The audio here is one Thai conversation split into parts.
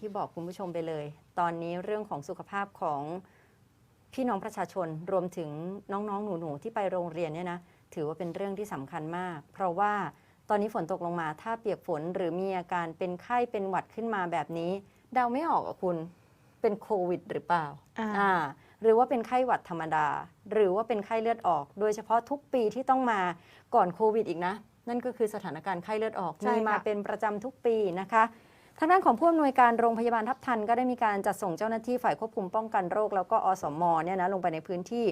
ที่บอกคุณผู้ชมไปเลย ตอนนี้เรื่องของสุขภาพของพี่น้องประชาชนรวมถึงน้องๆ หนูๆที่ไปโรงเรียนเนี่ยนะถือว่าเป็นเรื่องที่สำคัญมาก เพราะว่าตอนนี้ฝนตกลงมาถ้าเปียกฝนหรือมีอาการเป็นไข้เป็นหวัดขึ้นมาแบบนี้เดาไม่ออกอะคุณเป็นโควิดหรือเปล่าอ่าอ่าหรือว่าเป็นไข้หวัดธรรมดา หรือว่าเป็นไข้เลือดออก โดยเฉพาะทุกปีที่ต้องมาก่อนโควิดอีกนะ นั่นก็คือสถานการณ์ไข้เลือดออกใช่มีมาค่ะเป็นประจำทุกปีนะคะ ทางด้านของผู้อำนวยการโรงพยาบาลทับทันก็ได้มีการจัดส่งเจ้าหน้าที่ฝ่ายควบคุมป้องกันโรค แล้วก็อสมเนี่ยนะลงไปในพื้นที่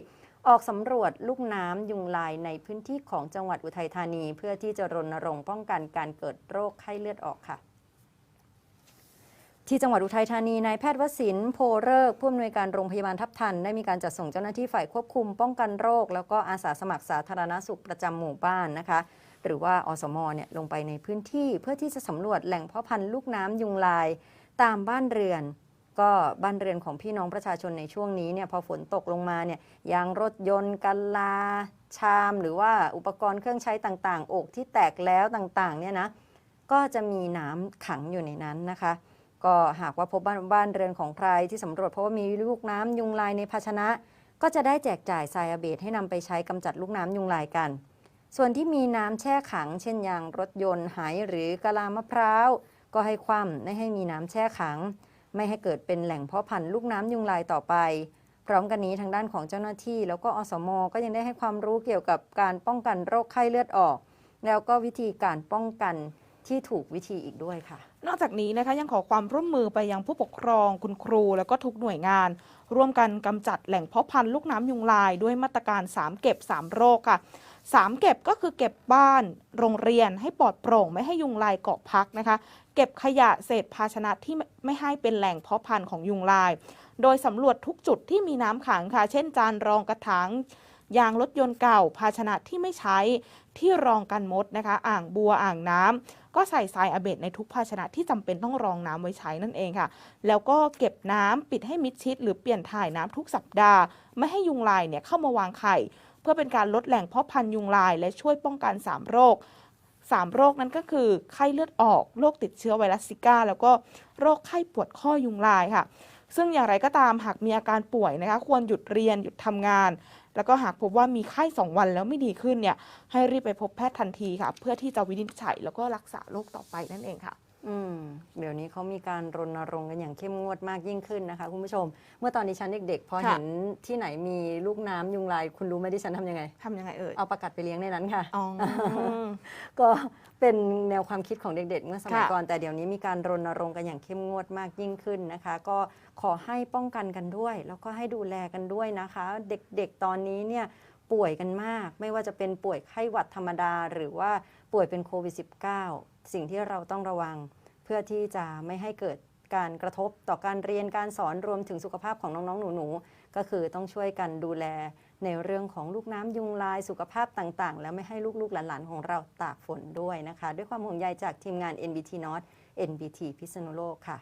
ออกสำรวจลูกน้ำยุงลายในพื้นที่ของจังหวัดอุทัยธานี เพื่อที่จะรณรงค์ป้องกันการเกิดโรคไข้เลือดออกค่ะ ที่จังหวัดอุทัยธานีนายแพทย์วสินโพเริกผู้อำนวยการโรงพยาบาลทับทัน ได้มีการจัดส่งเจ้าหน้าที่ฝ่ายควบคุมป้องกันโรค แล้วก็อาสาสมัครสาธารณสุขประจำหมู่บ้านนะคะ หรือว่าอสมเนี่ยลงไปในพื้นที่เพื่อที่จะสำรวจแหล่งเพาะพันธุ์ลูกน้ำยุงลายตามบ้านเรือน ก็บ้านเรือนของพี่น้องประชาชนในช่วงนี้เนี่ยพอฝนตกลงมาเนี่ยยางรถยนต์กันลา ชาม หรือว่าอุปกรณ์เครื่องใช้ต่างๆอกที่แตกแล้วต่างๆเนี่ยนะก็จะมีน้ำขังอยู่ในนั้นนะคะ ก็หากว่าพบบ้านบ้านเรือนของใครที่สำรวจเพราะว่ามีลูกน้ำยุงลายในภาชนะ ก็จะได้แจกจ่ายทรายอะเบดให้นำไปใช้กำจัดลูกน้ำยุงลายกัน ส่วนที่มีน้ำแช่ขัง เช่นยางรถยนต์ไหหรือกะลามะพร้าว ก็ให้คว่ำไม่ให้มีน้ำแช่ขัง ไม่ให้เกิดเป็นแหล่งเพาะพันธุ์ลูกน้ำยุงลายต่อไป พร้อมกันนี้ทางด้านของเจ้าหน้าที่ แล้วก็อสมก็ยังได้ให้ความรู้เกี่ยวกับการป้องกันโรคไข้เลือดออก แล้วก็วิธีการป้องกัน ที่ถูกวิธีอีกด้วยค่ะ นอกจากนี้นะคะยังขอความร่วมมือไปยังผู้ปกครองคุณครู แล้วก็ทุกหน่วยงาน ร่วมกันกำจัดแหล่งเพาะพันธุ์ลูกน้ำยุงลายด้วยมาตรการ 3 เก็บ 3 โรคค่ะ3เก็บก็คือเก็บบ้าน โรงเรียนให้ปลอดโปร่ง ไม่ให้ยุงลายเกาะพักนะคะ เก็บขยะเศษภาชนะที่ไม่ให้เป็นแหล่งเพาะพันธุ์ของยุงลาย โดยสำรวจทุกจุดที่มีน้ำขังค่ะ เช่นจานรองกระถาง ยางรถยนต์เก่า ภาชนะที่ไม่ใช้ที่รองกันมดนะคะ อ่างบัวอ่างน้ำก็ใส่ทรายอะเบดในทุกภาชนะที่จำเป็นต้องรองน้ำไว้ใช้นั่นเองค่ะ แล้วก็เก็บน้ำปิดให้มิดชิด หรือเปลี่ยนถ่ายน้ำทุกสัปดาห์ ไม่ให้ยุงลายเนี่ยเข้ามาวางไข่ เพื่อเป็นการลดแหล่งเพาะพันธุ์ยุงลาย และช่วยป้องกัน 3 โรค3 โรคนั้นก็คือไข้เลือดออก โรคติดเชื้อไวรัสซิก้า แล้วก็โรคไข้ปวดข้อยุงลายค่ะ ซึ่งอย่างไรก็ตามหากมีอาการป่วยนะคะ ควรหยุดเรียนหยุดทำงาน แล้วก็หากพบว่ามีไข้ 2 วันแล้วไม่ดีขึ้นเนี่ยให้รีบไปพบแพทย์ทันทีค่ะ เพื่อที่จะวินิจฉัยแล้วก็รักษาโรคต่อไปนั่นเองค่ะ อืมเดี๋ยวนี้เขามีการรณรงค์กันอย่างเข้มงวดมากยิ่งขึ้นนะคะคุณผู้ชม เมื่อตอนดิฉันเด็กๆพอค่ะเห็นที่ไหนมีลูกน้ำยุงลาย คุณรู้ไหมดิฉันทำยังไงทำยังไงเอ่ยเอาประกัดไปเลี้ยงในนั้นค่ะอ๋อก็เป็นแนวความคิดของเด็กๆ เมื่อสมัยค่ะก่อนแต่เดี๋ยวนี้มีการรณรงค์กันอย่างเข้มงวดมากยิ่งขึ้นนะคะ ก็ขอให้ป้องกันกันด้วย แล้วก็ให้ดูแลกันด้วยนะคะ เด็กๆตอนนี้เนี่ย ป่วยกันมาก ไม่ว่าจะเป็นป่วยไข้หวัดธรรมดา หรือว่าป่วยเป็นโควิด -19 สิ่งที่เราต้องระวัง เพื่อที่จะไม่ให้เกิดการกระทบต่อการเรียนการสอนรวมถึงสุขภาพของน้องๆ หนูๆ ก็คือต้องช่วยกันดูแลในเรื่องของลูกน้ำยุงลายสุขภาพต่างๆ แล้วไม่ให้ลูกๆ หลานๆ ของเราตากฝนด้วยนะคะ ด้วยความห่วงใยจากทีมงาน NBT North NBT พิษณุโลกค่ะ